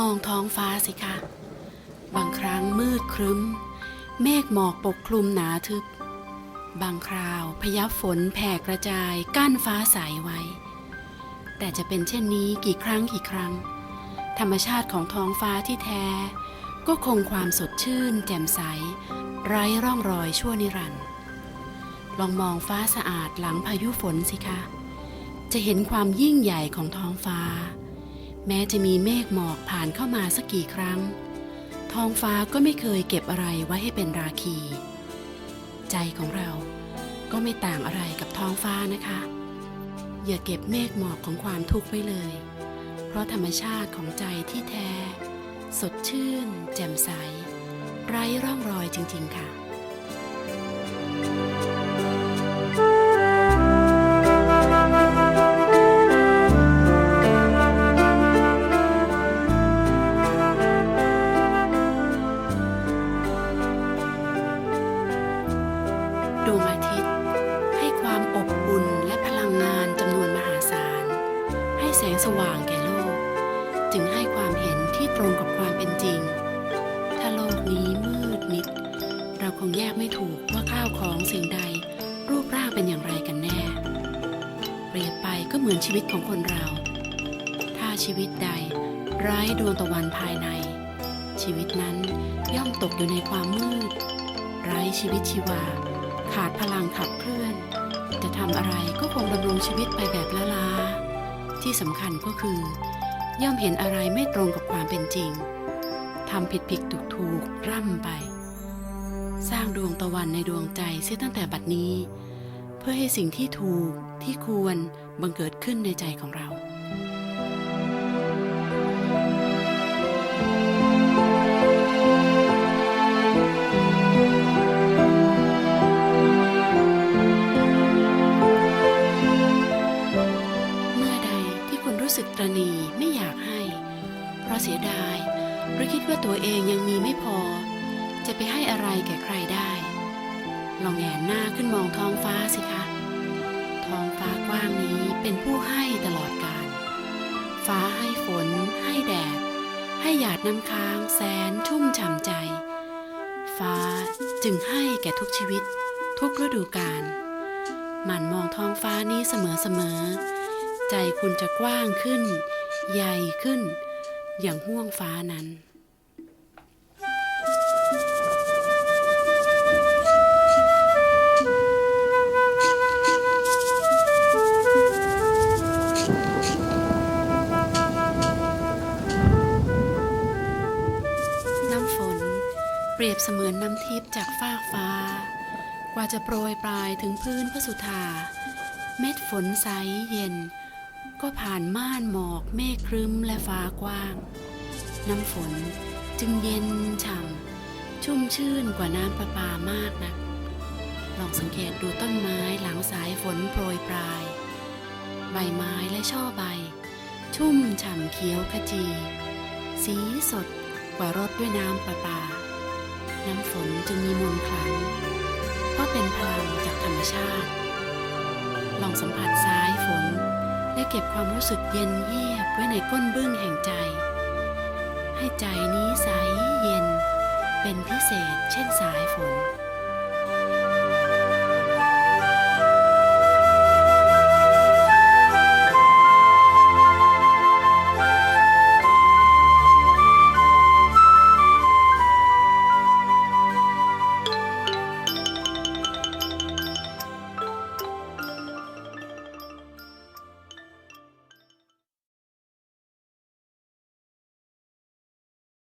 มองท้องฟ้าสิคะ บางครั้งมืดครึ้ม เมฆหมอกปกคลุมหนาทึบ บางคราวพยับฝนแผ่กระจายกั้นฟ้าใสไว้ แต่จะเป็นเช่นนี้กี่ครั้งกี่ครั้ง ธรรมชาติของท้องฟ้าที่แท้ ก็คงความสดชื่น แจ่มใส ไร้ร่องรอยชั่วนิรันดร์ลองมองฟ้าสะอาดหลังพายุฝนสิคะ จะเห็นความยิ่งใหญ่ของท้องฟ้า แม้จะมีเมฆหมอกผ่านเข้ามาสักกี่ครั้ง ท้องฟ้าก็ไม่เคยเก็บอะไรไว้ให้เป็นราคี ใจของเราก็ไม่ต่างอะไรกับท้องฟ้านะคะ อย่าเก็บเมฆหมอกของความทุกข์ไว้เลย เพราะธรรมชาติของใจที่แท้ สดชื่น แจ่มใส ไร้ร่องรอยจริง ๆ ค่ะ ดวงอาทิตย์ ให้ความอบอุ่นและพลังงานจำนวนมหาศาล ให้แสงสว่างแก่โลก จึงให้ความเห็นที่ตรงกับความเป็นจริง ถ้าโลกนี้มืดมิด เราคงแยกไม่ถูกว่าข้าวของสิ่งใด รูปร่างเป็นอย่างไรกันแน่ เปรียบไปก็เหมือนชีวิตของคนเรา ถ้าชีวิตใดไร้ดวงตะวันภายใน ชีวิตนั้นย่อมตกอยู่ในความมืด ไร้ชีวิตชีวา ขาดพลังขับเคลื่อน จะทำอะไรก็คงดำรงชีวิตไปแบบละลา ที่สำคัญก็คือ ย่อมเห็นอะไรไม่ตรงกับความเป็นจริงทำผิดผิดถูกถูกร่ำไป สร้างดวงตะวันในดวงใจเสียตั้งแต่บัดนี้ เพื่อให้สิ่งที่ถูกที่ควรบังเกิดขึ้นในใจของเรา เพราะเสียดายหรือคิดว่าตัวเองยังมีไม่พอ จะไปให้อะไรแก่ใครได้ ลองแงนหน้าขึ้นมองท้องฟ้าสิคะ ท้องฟ้ากว้างนี้เป็นผู้ให้ตลอดกาลฟ้าให้ฝน ให้แดด ให้หยาดน้ำค้างแสนชุ่มฉ่ำใจ ฟ้าจึงให้แก่ทุกชีวิต ทุกฤดูกาลหมั่นมองท้องฟ้านี้เสมอๆ ใจคุณจะกว้างขึ้น ใหญ่ขึ้น อย่างห่วงฟ้านั้นน้ำฝนเปรียบเสมือนน้ำทิพย์จากฟากฟ้า กว่าจะโปรยปลายถึงพื้นพระสุธา เม็ดฝนใสเย็น ก็ผ่านม่านหมอกเมฆครึ้มและฟ้ากว้าง น้ำฝนจึงเย็นฉ่ำชุ่มชื่นกว่าน้ำประปามากนัก ลองสังเกตดูต้นไม้หลังสายฝนโปรยปลาย ใบไม้และช่อใบ ชุ่มฉ่ำเขียวขจี สีสดกว่ารดด้วยน้ำประปา น้ำฝนจึงมีมนต์ขลังเพราะเป็นพลังจากธรรมชาติ ลองสัมผัสสายฝน และเก็บความรู้สึกเย็นเยียบไว้ในก้นบึ้งแห่งใจ ให้ใจนี้ใสเย็น เป็นพิเศษเช่นสายฝน